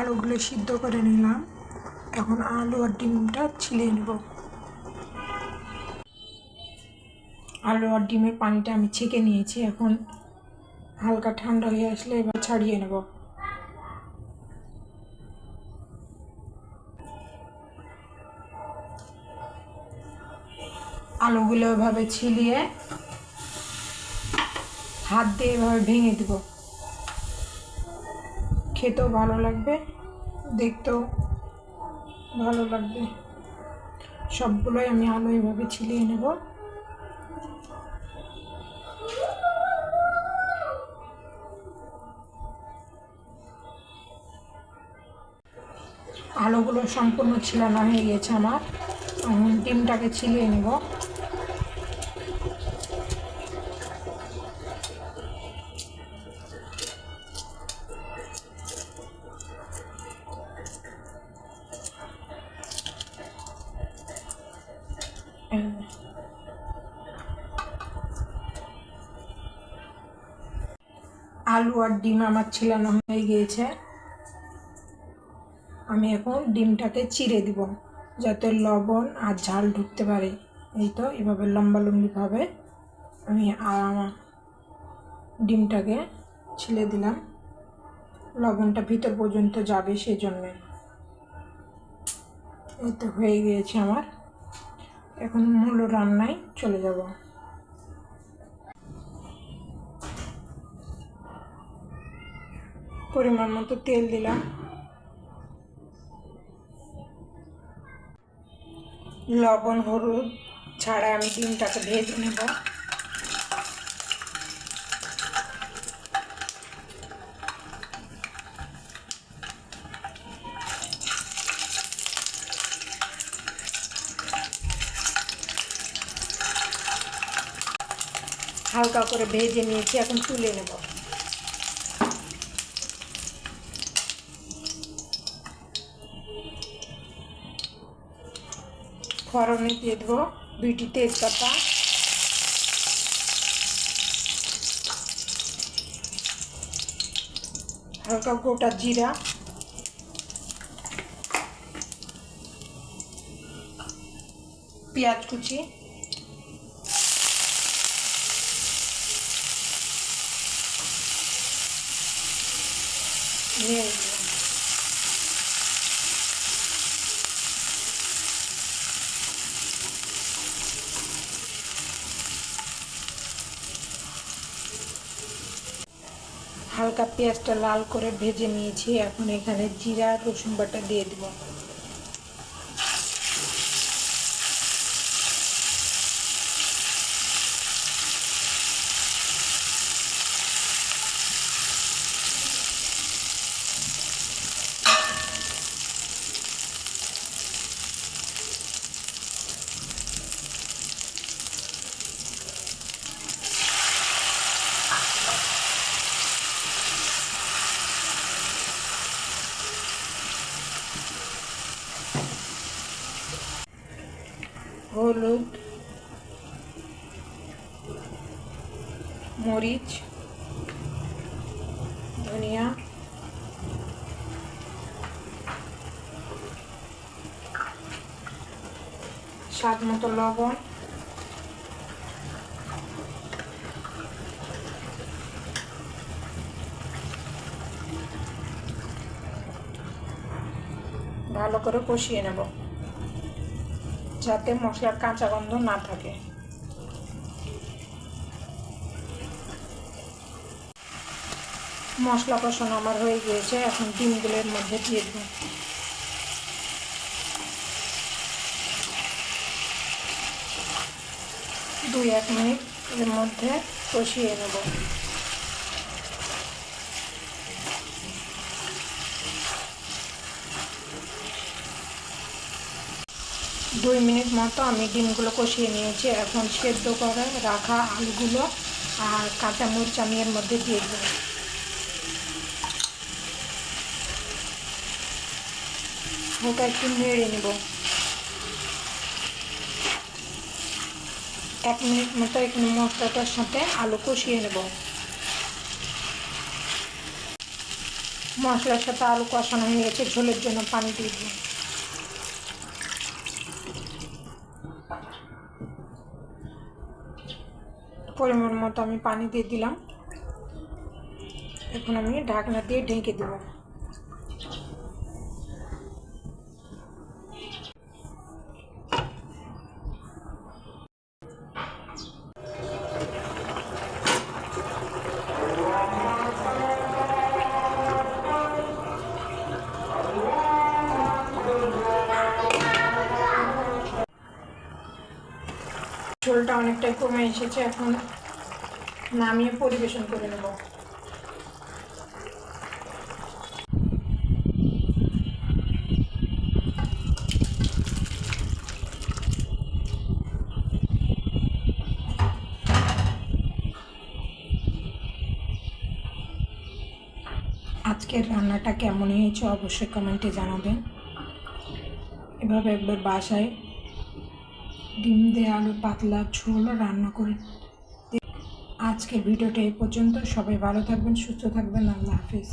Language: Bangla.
আলুগুলো সিদ্ধ করে নিলাম। এখন আলু আর ডিমটা ছিলিয়ে নেব। আলু আর ডিমের পানিটা আমি ছেঁকে নিয়েছি। এখন হালকা ঠান্ডা হয়ে আসলে এবার ছাড়িয়ে নেব। আলুগুলো এভাবে ছিলিয়ে হাত দিয়ে এভাবে ভেঙে দেব। খেতেও ভালো লাগবে, দেখতেও ভালো লাগবে। সবগুলোই আমি আলু এভাবে ছিলিয়ে নেব। আলুগুলো সম্পূর্ণ ছিলানো হয়ে গেছে আমার আমি ডিমটাকে ছিলিয়ে নেব। আলু আর ডিম আমার ছিলানো হয়ে গিয়েছে। আমি এখন ডিমটাকে চিড়ে দিব, যাতে লবণ আর ঝাল ঢুকতে পারে। এই তো, এভাবে লম্বা লম্বিভাবে আমি আমার ডিমটাকে ছিলে দিলাম। লবণটা ভিতর পর্যন্ত যাবে সেই জন্যে এই তো হয়ে গিয়েছে আমার এখন মূল রান্নায় চলে যাব। পরিমাণ মতো তেল দিলাম। লবণ, হলুদ ছাড়া আমি ডিমটাকে ভেজে নেব। হালকা করে ভেজে নিয়েছি, এখন তুলে নেব। ফোড়নে দিয়ে দেবো দুইটি তেজপাতা। হালকা গোটা জিরা। পেঁয়াজ কুচি। হালকা পেঁয়াজটা লাল করে ভেজে নিয়েছি। এখন এখানে জিরা রসুন বাটা দিয়ে দিব। হলুদ মরিচ ধনিয়া স্বাদ মতো লবণ ভালো করে কষিয়ে নেব। যাতে মশলার কাঁচা গন্ধ না থাকে। মশলা কষানো আমার হয়ে গিয়েছে, এখন ডিমগুলোর মধ্যে দিয়ে দেব দুই, এক মিনিট এর মধ্যে কষিয়ে নেব। দুই মিনিট মতো আমি ডিমগুলো কষিয়ে নিয়েছি। এখন সেদ্ধ করে রাখা আলুগুলো আর কাঁচামরিচ আমি এর মধ্যে দিয়ে দেবো। ওটা একটু নেড়ে নেব। এক মিনিট মতো এখানে মশলাটার সাথে আলু কষিয়ে নেব। মশলার সাথে আলু কষানো হয়ে গেছে, ঝোলের জন্য পানি দিয়ে দিলাম। পরিমাণ মতো আমি পানি দিয়ে দিলাম। এখন আমি ঢাকনা দিয়ে ঢেকে দেবো। অনেকটাই কমে এসেছে, এখন নামিয়ে পরিবেশন করে নেব। আজকের রান্নাটা কেমন হয়েছে অবশ্যই কমেন্টে জানাবেন। এভাবে একবার বাসায় ডিম দিয়ে আলু পাতলা ঝোল রান্না করে। আজকের ভিডিওটা এই পর্যন্ত। সবাই ভালো থাকবেন, সুস্থ থাকবেন। আল্লাহ হাফিজ।